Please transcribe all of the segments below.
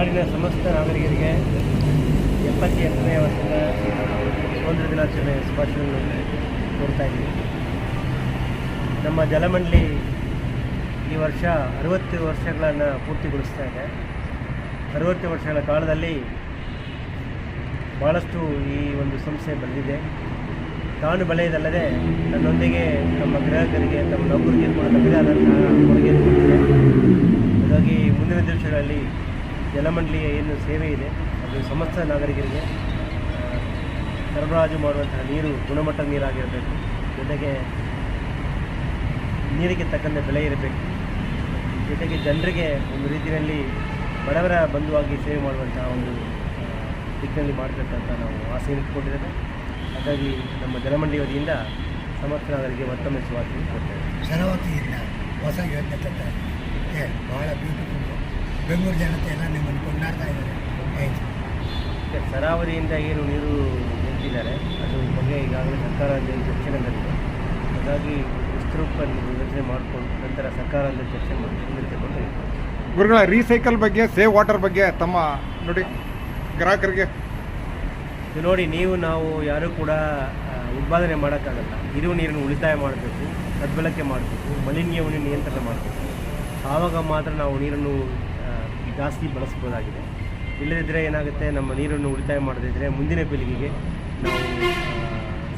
ನಾಡಿನ ಸಮಸ್ತ ನಾಗರಿಕರಿಗೆ ಎಪ್ಪತ್ತೆಂಟನೇ ವರ್ಷದ ಸ್ವಾತಂತ್ರ್ಯ ದಿನಾಚರಣೆ ಶುಭಾಶಯಗಳನ್ನು ಕೊಡ್ತಾ ಇದ್ದೀವಿ ನಮ್ಮ ಜಲಮಂಡಳಿ ಈ ವರ್ಷ ಅರವತ್ತು ವರ್ಷಗಳನ್ನು ಪೂರ್ತಿಗೊಳಿಸ್ತಾ ಇದೆ. ಅರವತ್ತು ವರ್ಷಗಳ ಕಾಲದಲ್ಲಿ ಭಾಳಷ್ಟು ಈ ಒಂದು ಸಂಸ್ಥೆ ಬಂದಿದೆ. ತಾನು ಬೆಳೆಯದಲ್ಲದೆ ನನ್ನೊಂದಿಗೆ ನಮ್ಮ ಗ್ರಾಹಕರಿಗೆ ನಮ್ಮ ನೌಕರಿಗೆ ಕೂಡ ತಮ್ಮದೇ ಆದಂತಹ ಕೊಡುಗೆ ಹಾಗಾಗಿ ಮುಂದಿನ ದಿವಸಗಳಲ್ಲಿ ಜಲಮಂಡಳಿಯ ಏನು ಸೇವೆ ಇದೆ, ಅದು ಸಮಸ್ತ ನಾಗರಿಕರಿಗೆ ಸರಬರಾಜು ಮಾಡುವಂತಹ ನೀರು ಗುಣಮಟ್ಟದ ನೀರಾಗಿರಬೇಕು. ಜೊತೆಗೆ ನೀರಿಗೆ ತಕ್ಕಂತೆ ಬೆಲೆ ಇರಬೇಕು. ಜೊತೆಗೆ ಜನರಿಗೆ ಒಂದು ರೀತಿಯಲ್ಲಿ ಬಡವರ ಬಂಧುವಾಗಿ ಸೇವೆ ಮಾಡುವಂತಹ ಒಂದು ದಿಕ್ಕಿನಲ್ಲಿ ಮಾಡಬೇಕಂತ ನಾವು ಆಸೆಯನ್ನು ಇಟ್ಕೊಂಡಿದ್ದೇವೆ ಹಾಗಾಗಿ ನಮ್ಮ ಜಲಮಂಡಳಿ ವತಿಯಿಂದ ಸಮರ್ಥ ನಾಗರಿಗೆ ಮತ್ತೊಮ್ಮೆ ಸ್ವಾತಿ ಕೊಡ್ತೇವೆ ಶರಾವತಿಯಿಂದ ಹೊಸ ಯೋಜನೆ ತಂತಾರೆ ಏ ಭಾಳ ಬ್ಯೂಟಿಫುಲ್ ಬೆಂಗಳೂರು ಜನತೆ ಎಲ್ಲ ನಿಮ್ಮನ್ನು ಕೊಂಡಾಡ್ತಾ ಇದ್ದಾರೆ. ಸರಾವರಿಯಿಂದ ಏನು ನೀರು ನಿಂತಿದ್ದಾರೆ. ಅದು ಬಗ್ಗೆ ಈಗಾಗಲೇ ಸರ್ಕಾರ ಚರ್ಚೆ ನಡೆದಿದೆ ಹಾಗಾಗಿ ವಿಸ್ತೃತ ಯೋಚನೆ ಮಾಡಿಕೊಂಡು ನಂತರ ಸರ್ಕಾರದಲ್ಲಿ ಚರ್ಚೆ ಮಾಡಿ ಗುರುಗಳ ರೀಸೈಕಲ್ ಬಗ್ಗೆ ಸೇವ್ ವಾಟರ್ ಬಗ್ಗೆ ತಮ್ಮ ನೋಡಿ ಗ್ರಾಹಕರಿಗೆ. ಇದು ನೋಡಿ ನೀವು ನಾವು ಯಾರೂ ಕೂಡ ಉತ್ಪಾದನೆ ಮಾಡೋಕ್ಕಾಗಲ್ಲ. ಇರುವ ನೀರನ್ನು ಉಳಿತಾಯ ಮಾಡಬೇಕು ಸದ್ಬಳಕೆ ಮಾಡಬೇಕು ಮಲಿನ್ಯವನ್ನು ನಿಯಂತ್ರಣ ಮಾಡಬೇಕು. ಆವಾಗ ಮಾತ್ರ ನಾವು ನೀರನ್ನು ಜಾಸ್ತಿ ಬಳಸ್ಬೋದಾಗಿದೆ. ಇಲ್ಲದಿದ್ದರೆ ಏನಾಗುತ್ತೆ ನಮ್ಮ ನೀರನ್ನು ಉಳಿತಾಯ ಮಾಡದಿದ್ದರೆ ಮುಂದಿನ ಪೀಳಿಗೆಗೆ ನಾವು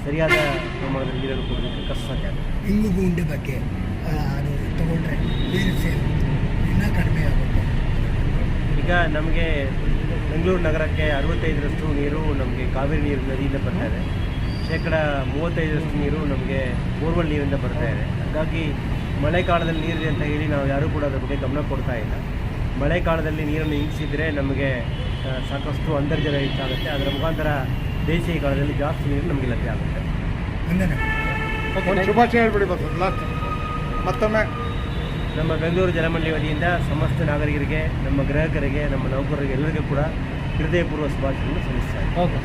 ಸರಿಯಾದ ಪ್ರಮಾಣದಲ್ಲಿ ನೀರನ್ನು ಕೊಡೋದಕ್ಕೆ ಕಷ್ಟ ಸಾಧ್ಯ ಆಗುತ್ತೆ. ಇಂಗು ಗುಂಡೆ ಬಗ್ಗೆ ಅದು ತಗೊಂಡ್ರೆ ನೀರು ಇನ್ನೂ ಕಡಿಮೆ ಆಗುತ್ತೆ. ಈಗ ನಮಗೆ ಬೆಂಗಳೂರು ನಗರಕ್ಕೆ ಅರವತ್ತೈದರಷ್ಟು ನೀರು ನಮಗೆ ಕಾವೇರಿ ನೀರು ನದಿಯಿಂದ ಬರ್ತಾ ಇದೆ. ಶೇಕಡ ಮೂವತ್ತೈದರಷ್ಟು ನೀರು ನಮಗೆ ಬೋರ್ವೆಲ್ ನೀರಿಂದ ಬರ್ತಾ ಇದೆ. ಹಾಗಾಗಿ ಮಳೆಗಾಲದಲ್ಲಿ ನೀರಿದೆ ಅಂತ ಹೇಳಿ ನಾವು ಯಾರೂ ಕೂಡ ಅದರ ಬಗ್ಗೆ ಗಮನ ಕೊಡ್ತಾ ಇಲ್ಲ. ಮಳೆಗಾಲದಲ್ಲಿ ನೀರನ್ನು ಇಂಗಿಸಿದರೆ ನಮಗೆ ಸಾಕಷ್ಟು ಅಂತರ್ಜಲ ಹೆಚ್ಚಾಗುತ್ತೆ. ಅದರ ಮುಖಾಂತರ ಬೇಸಿಗೆ ಕಾಲದಲ್ಲಿ ಜಾಸ್ತಿ ನೀರು ನಮಗೆ ಲಭ್ಯ ಆಗುತ್ತೆ. ಶುಭಾಶಯ ಹೇಳ್ಬಿಡಿ ಲಾಸ್ಟ್ ಮತ್ತೊಮ್ಮೆ. ನಮ್ಮ ಬೆಂಗಳೂರು ಜಲಮಂಡಳಿ ವತಿಯಿಂದ ಸಮಸ್ತ ನಾಗರಿಕರಿಗೆ ನಮ್ಮ ಗ್ರಾಹಕರಿಗೆ ನಮ್ಮ ನೌಕರರಿಗೆ ಎಲ್ಲರಿಗೂ ಕೂಡ ಹೃದಯಪೂರ್ವ ಶುಭಾಶಯಗಳನ್ನು ಸಲ್ಲಿಸ್ತಾ ಇದ್ದೀನಿ. ಓಕೆ